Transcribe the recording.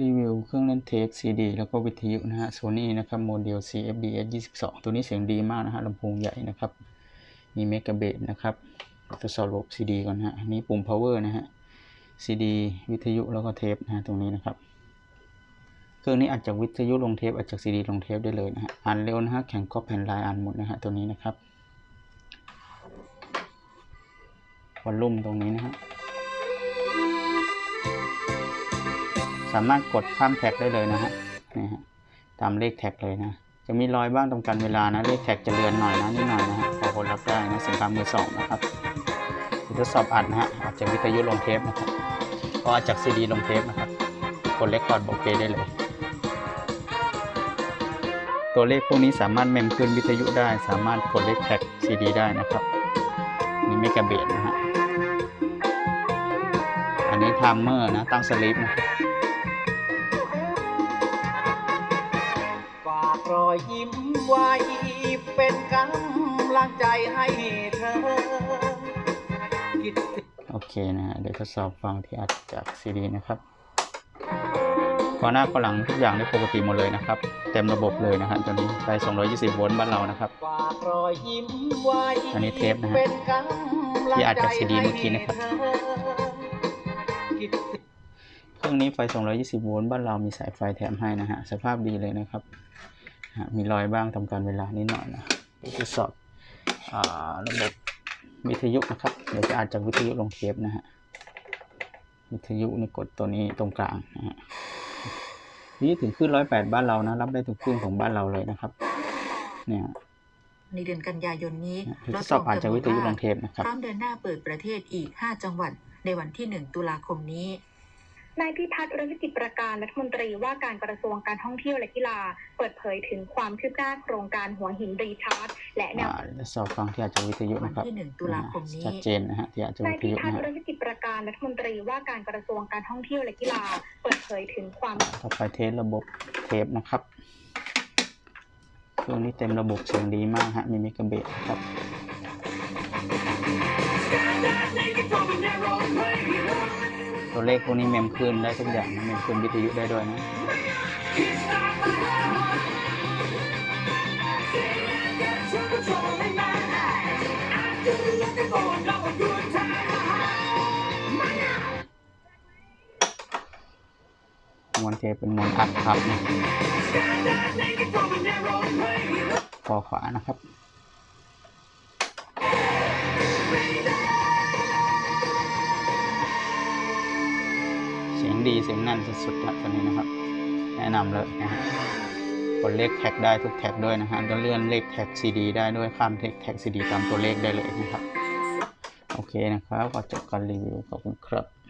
รีวิวเครื่องเล่นเทปซีดีแล้วก็วิทยุนะฮะโซนี่นะครับโมเดล CFDS 22 ตัวนี้เสียงดีมากนะฮะลำโพงใหญ่นะครับ มีเมกะเบสนะครับทดสอบระบบซีดีก่อนฮะอันนี้ปุ่ม power นะฮะซีดีวิทยุแล้วก็เทปนะฮะตรงนี้นะครับ เครื่องนี้อัดจากวิทยุลงเทปอัดจากซีดีลงเทปได้เลยนะฮะอ่านเร็วนะฮะแข่งก๊อปแผ่นลายอ่านหมดนะฮะตัวนี้นะครับวอลลุ่มตรงนี้นะฮะ สามารถกดข้ามแท็กได้เลยนะฮะนี่ฮะตามเลขแท็กเลยนะ จะมีรอยบ้างตรงกันเวลานะ เลขแท็กจะเลือนหน่อยนะนิดหน่อยนะฮะพอคนรับได้นะสินค้ามือสองนะครับทดสอบอัดนะฮะอัดจากวิทยุลงเทปนะครับก็อัดจากซีดีลงเทปนะครับกดเลคคอร์ดบอเพลย์ได้เลย ตัวเลขพวกนี้สามารถเมมขึ้นวิทยุได้ สามารถกดเลขแท็กซีดีได้นะครับนี่เมกะเบสนะฮะอันนี้ไทม์เมอร์นะตั้งสลิปนะ รอยยิ้มไว้เป็นกำลังใจให้เธอโอเคนะฮะเดี๋ยวทดสอบฟังที่อัดจากซีดีนะครับก่อนหน้าก่อนหลังทุกอย่างได้ปกติหมดเลยนะครับ เต็มระบบเลยนะฮะตอนนี้ไฟ220 โวลต์บ้านเรานะครับอันนี้เทปนะฮะที่อัดจจาก CD ให้เมื่อกี้นะครับเครื่องนี้ไฟ 220 โวลต์บ้านเรามีสายไฟแถมให้นะฮะ สภาพดีเลยนะครับ มีรอยบ้างทำการเวลานิดหน่อยนะเดี๋ยวทดสอบอ่าระบบวิทยุนะครับ เดี๋ยวจะอัดจากวิทยุลงเทปนะฮะ วิทยุนี่กดตัวนี้ตรงกลางนะฮะ นี่ถึงขึ้น108บ้านเรานะ รับได้ทุกเครื่องของบ้านเราเลยนะครับ เนี่ยในเดือนกันยายนนี้ทดสอบอาจจะวิทยุลงเทปนะครับพร้อมเดินหน้าเปิดประเทศอีก 5 จังหวัดในวันที่ 1 ตุลาคมนี้ นายพิพัฒน์รัชกิจประการรัฐมนตรีว่าการกระทรวงการท่องเที่ยวและกีฬา เปิดเผยถึงความคืบหน้าโครงการหัวหินรีชาร์จและแนวอ่าทดสอบฟังที่อาจจะวิทยุวันนะครับที่1ตุลาคมนี้ชัดเจนนะฮะที่อาจจะนาวิยทพิยุพัฒนะน์ฮะรัชกิจประการรัฐมนตรีว่าการกระทรวงการท่องเที่ยวและกีฬา เปิดเผยถึงความต่อไปเทสระบบเทปนะครับเครื่องนี้เต็มระบบเสียงดีมากฮะมีเมกะเบสครับ ตัวเลขพวกนี้เมมคืนได้ทุกอย่างเมมคืนวิทยุได้ด้วยนะมวนเทเป็นมวนอัดครับนะคอขวานะครับ ดีเสียงแน่นสุดๆอะตัวนี้นะครับ แนะนำเลยนะฮะกดเลขแท็กได้ทุกแท็กด้วยนะฮะจะเลื่อนเลขแท็กซีดีได้ด้วยข้ามเลขแท็กซีดีตามตัวเลขได้เลยนะครับ โอเคนะครับก็จบการรีวิวขอบคุณครับ